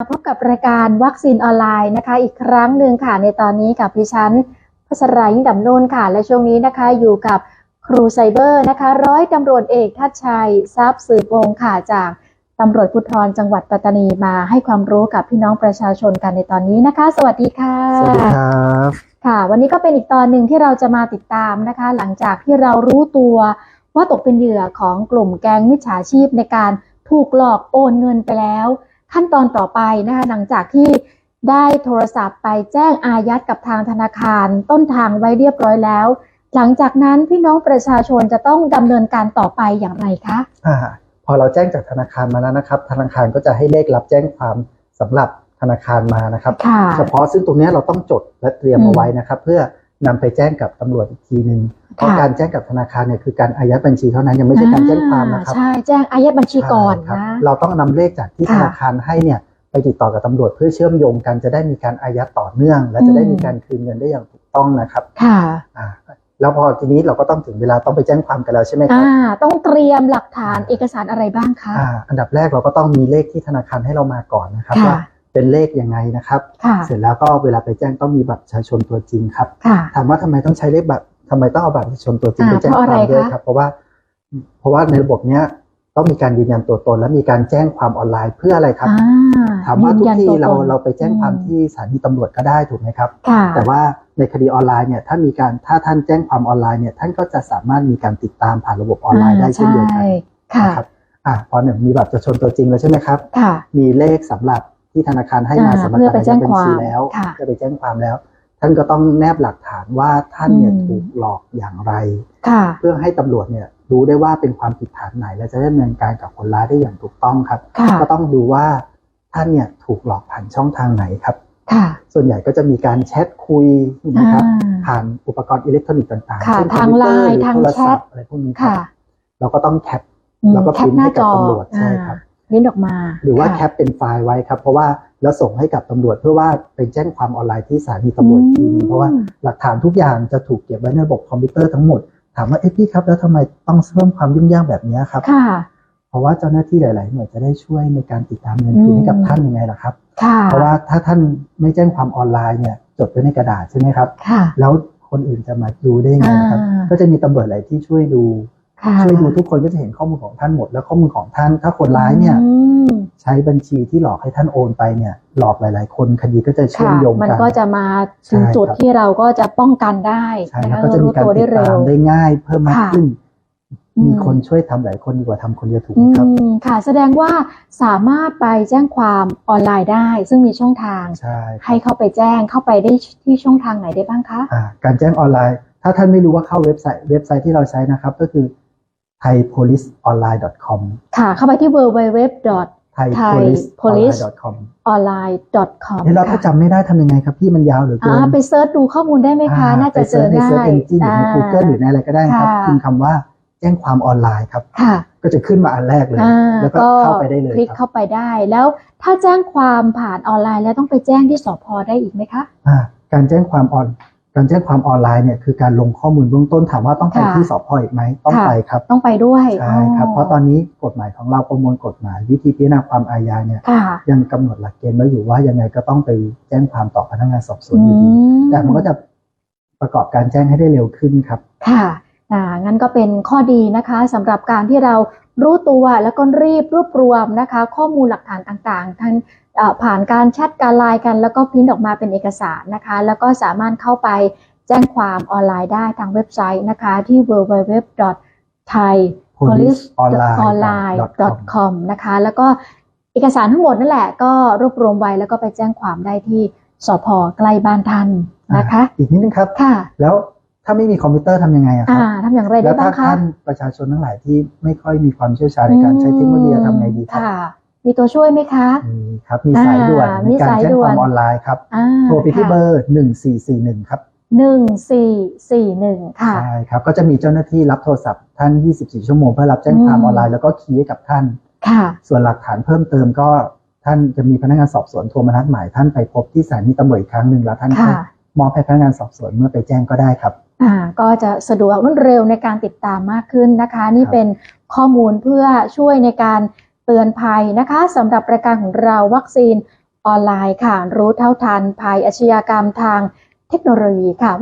พบกับรายการวัคซีนออนไลน์นะคะ อีกครั้งหนึ่งค่ะในตอนนี้กับดิฉันพัชรายิ่งดำนุ่นค่ะ และช่วงนี้นะคะอยู่กับครูไซเบอร์นะคะ ร้อยตำรวจเอกทัชชัยทรัพย์สืบวงศ์ค่ะจากตำรวจภูธรจังหวัดปัตตานีมาให้ความรู้กับพี่น้องประชาชนกันในตอนนี้นะคะ สวัสดีค่ะ สวัสดีครับ ค่ะ วันนี้ก็เป็นอีกตอนหนึ่งที่เราจะมาติดตามนะคะ หลังจากที่เรารู้ตัวว่าตกเป็นเหยื่อของกลุ่มแก๊งมิจฉาชีพในการถูกหลอกโอนเงินไปแล้ว ขั้นตอนต่อไปนะคะหลังจากที่ได้โทรศัพท์ไปแจ้งอายัดกับทางธนาคารต้นทางไว้เรียบร้อยแล้ว หลังจากนั้นพี่น้องประชาชนจะต้องดำเนินการต่อไปอย่างไรคะอ่าพอเราแจ้งจากธนาคารมาแล้วนะครับ ธนาคารก็จะให้เลขรับแจ้งความสำหรับธนาคารมานะครับค่ะเฉพาะซึ่งตรงเนี้ยเราต้องจดและเตรียมอืมเอาไว้นะครับ เพื่อ นำไปแจ้งกับตำรวจอีกทีหนึ่งเพราะค่ะการแจ้งกับธนาคารเนี่ยคือการอายัดบัญชีเท่านั้นยังไม่ใช่การแจ้งความนะครับอ่ใช่แจ้งอายัดบัญชีก่อนใช่ครับนะเราต้องนำเลขจากที่ค่ะธนาคารให้เนี่ยไปติดต่อกับตำรวจเพื่อเชื่อมโยงกันจะได้มีการอายัดต่อเนื่อง และจะได้อืมมีการคืนเงินได้อย่างถูกต้องนะครับค่ะอ่าแล้วพอทีนี้เราก็ต้องถึงเวลาต้องไปแจ้งความกันแล้วใช่ไหมครัอ่าบต้องเตรียมหลักฐานเอกสารอะไรบ้างคะอ่าอันดับแรกเราก็ต้องมีเลขที่ธนาคารให้เรามาก่อนนะครับค่ะว่า เป็นเลขยังไงนะครับค่ะเสร็จแล้วก็เวลาไปแจ้งต้องมีบัตรประชาชนตัวจริงครับค่ะถามว่าทำไมต้องใช้เลขบัตรทำไมต้องเอาบัตรประชาชนตัวจริงอ่าไปแจ้งเพราะคอะไรวามด้วยคะครับ เพราะว่า เพราะว่าในระบบเนี้ยต้องมีการยืนยันตัวตน และมีการแจ้งความออนไลน์เพื่ออะไรครับอ่าถามว่าทุกยืนยันที่ตัวเราตนเราไปแจ้งความอืมที่สถานีตำรวจก็ได้ถูกไหมครับค่ะแต่ว่าในคดีออนไลน์เนี่ยถ้ามีการถ้าท่านแจ้งความออนไลน์เนี่ยท่านก็จะสามารถมีการติดตามผ่านระบบออนไลน์ได้เช่นเดียวกันใช่ค่ะนะครับอะพอหนึ่งมีบัตรประชาชนตัวจริงแล้วใช่ไหมครับค่ะมีเลขสำหรับ ที่ธนาคารให้มาอ่าสำหรับเพื่อไปการแจ้งบัญชีความแล้วค่ะเพื่อไปแจ้งความแล้ว ท่านก็ต้องแนบหลักฐานว่าท่านเนี่ยอืมถูกหลอกอย่างไรค่ะเพื่อให้ตำรวจเนี่ยรู้ได้ว่าเป็นความผิดฐานไหน และจะได้ดำเนินการกับคนร้ายได้อย่างถูกต้องครับค่ะก็ต้องดูว่าท่านเนี่ยถูกหลอกผ่านช่องทางไหนครับค่ะส่วนใหญ่ก็จะมีการแชทคุยนะครับอ่าผ่านอุปกรณ์อิเล็กทรอนิกส์ต่างๆค่ะเช่นคอทามงพิวเตอร์ไลน์หรือทางโทรศัพแชทท์อะไรพวกนี้ครับค่ะเราก็ต้องแคปอืมแล้วก็แคพิปมพ์หน้าให้กับจอตำรวจใช่ครับ อ่าลิ้นออกมา หรือว่าะแคปเป็นไฟล์ไว้ครับ เพราะว่าแล้วส่งให้กับตำรวจเพื่อว่าไปแจ้งความออนไลน์ที่สถานีตำรวจอีกทีนึงเพราะว่าหลักฐานทุกอย่างจะถูกเก็บไว้ในระบบคอมพิวเตอร์ทั้งหมด ถามว่าเอ๊ะพี่ครับแล้วทำไมต้องเพิ่มความยุ่งยากแบบนี้ครับค่ะเพราะว่าเจ้าหน้าที่หลาย ๆ หน่วยจะได้ช่วยในการติดตามเงินคืนให้กับท่านยังไงล่ะครับค่ะเพราะว่าถ้าท่านไม่แจ้งความออนไลน์เนี่ยจดไว้ในกระดาษใช่ไหมครับค่ะแล้วคนอื่นจะมาดูได้ยังไงนะครับอ่าก็จะมีตำรวจหลายที่ช่วยดูค่ะ ช่วยดูทุกคนก็จะเห็นข้อมูลของท่านหมด แล้วข้อมูลของท่าน ถ้าคนร้ายเนี่ยอืมใช้บัญชีที่หลอกให้ท่านโอนไปเนี่ย หลอกหลาย ๆ คนคดีก็จะเชื่อค่ะมโยงมันกันก็จะมาถึงใช่จุดครับที่เราก็จะป้องกันได้ใช่นะแล้วคะก็จะมีการรู้ตัวติได้ดเร็ตาวมได้ง่ายเพิ่มมากค่ะขึ้นอืมมีคนช่วยทำหลายคนดีกว่าทำคนเดียวถูกไหอืมครับมค่ะ แสดงว่าสามารถไปแจ้งความออนไลน์ได้ ซึ่งมีช่องทางใช่ครับให้เข้าไปแจ้งเข้าไปได้ที่ช่องทางไหนได้บ้างคะอ่าการแจ้งออนไลน์ ถ้าท่านไม่รู้ว่าเข้าเว็บไซต์เว็บไซต์ที่เราใช้นะครับ ก็คือ thaipoliceonline.com ค่ะเข้าไปที่ www thaipoliceonline.com online com เอ๊ะเราถ้าจำไม่ได้ทำยังไงครับพี่มันยาวเหลือเกิอ่านไปเซิร์ชดูข้อมูลได้ไหมคะอ่น่าจะเจอไปง่าสิร์ชในย Search Engine หรือใน Google หรือในอะไรก็ได้ครับค่ะพิมพ์คำว่าแจ้งความออนไลน์ครับค่ะก็จะขึ้นมาอันแรกเลยอ่าแล้วก็เข้าไปได้เลยคลิกครับเข้าไปได้ แล้วถ้าแจ้งความผ่านออนไลน์แล้วต้องไปแจ้งที่สพได้อีกไหมคะอ่าการแจ้งความออน การแจ้งความออนไลน์เนี่ยคือการลงข้อมูลเบื้องต้นถามว่าต้องไปค่ะที่สพอีกไหมต้องค่ะไปครับ ต้องไปด้วยใช่ครับเพราะตอนนี้กฎหมายของเราประมวลกฎหมาย วิธีพิจารณาความอาญาเนี่ยค่ะยังกำหนดหลักเกณฑ์ไว้อยู่ว่ายังไงก็ต้องไปแจ้งความต่อพนักงานสอบสวนอยู่ดีแต่มันก็จะประกอบการแจ้งให้ได้เร็วขึ้นครับ ค่ะอ่างั้นก็เป็นข้อดีนะคะสำหรับการที่เรา รู้ตัวแล้วก็รีบรวบรวมนะคะ ข้อมูลหลักฐานต่างๆทั้งเอ่อผ่านการแชทการไลน์กัน แล้วก็พิมพ์ออกมาเป็นเอกสารนะคะ แล้วก็สามารถเข้าไปแจ้งความออนไลน์ได้ทางเว็บไซต์นะคะที่ www.thaipoliceonline.com นะคะ แล้วก็เอกสารทั้งหมดนั่นแหละก็รวบรวมไว้แล้วก็ไปแจ้งความได้ที่สพใกล้บ้านท่านนะคะ อีกนิดนึงครับค่ะแล้ว ถ้าไม่มีคอมพิวเตอร์ทำยังไงอะคอ่ารับทำอย่างไรแล้ได้วบ้าถ้างคะท่านประชาชนทั้งหลายที่ไม่ค่อยมีความเชี่ยวชาญในการใช้เทคโนโลยีจะทำไงดีครับค่ะ มีตัวช่วยไหมคะ มีครับมีสายด่วนอ่าในมีการสายแจ้งด่วคน วามออนไลน์ครับอ่าโทรไปที่เบอร์1441ครับหนึ่งสี่สี่หนึ่งค่ะ ใช่ครับก็จะมีเจ้าหน้าที่รับโทรศัพท์ท่าน 24 ชั่วโมงเพื่อรับแจ้งความอืม ออนไลน์แล้วก็คีย์ให้กับท่าน ค่ะ ส่วนหลักฐานเพิ่มเติมก็ท่านจะมีพนักงานสอบสวนโทรมานัดหมายท่านไปพบที่สถานีตำรวจอีกครั้งหนึ่งแล้วท่านก็ค่ะ มอบให้พนักงานสอบสวนเมื่อไปแจ้งก็ได้ครับ อ่าก็จะสะดวกรวดเร็วในการติดตามมากขึ้นนะคะ นี่ครับเป็นข้อมูลเพื่อช่วยในการเตือนภัยนะคะสำหรับรายการของเราวัคซีนออนไลน์ค่ะ รู้เท่าทันภัยอาชญากรรมทางเทคโนโลยีค่ะ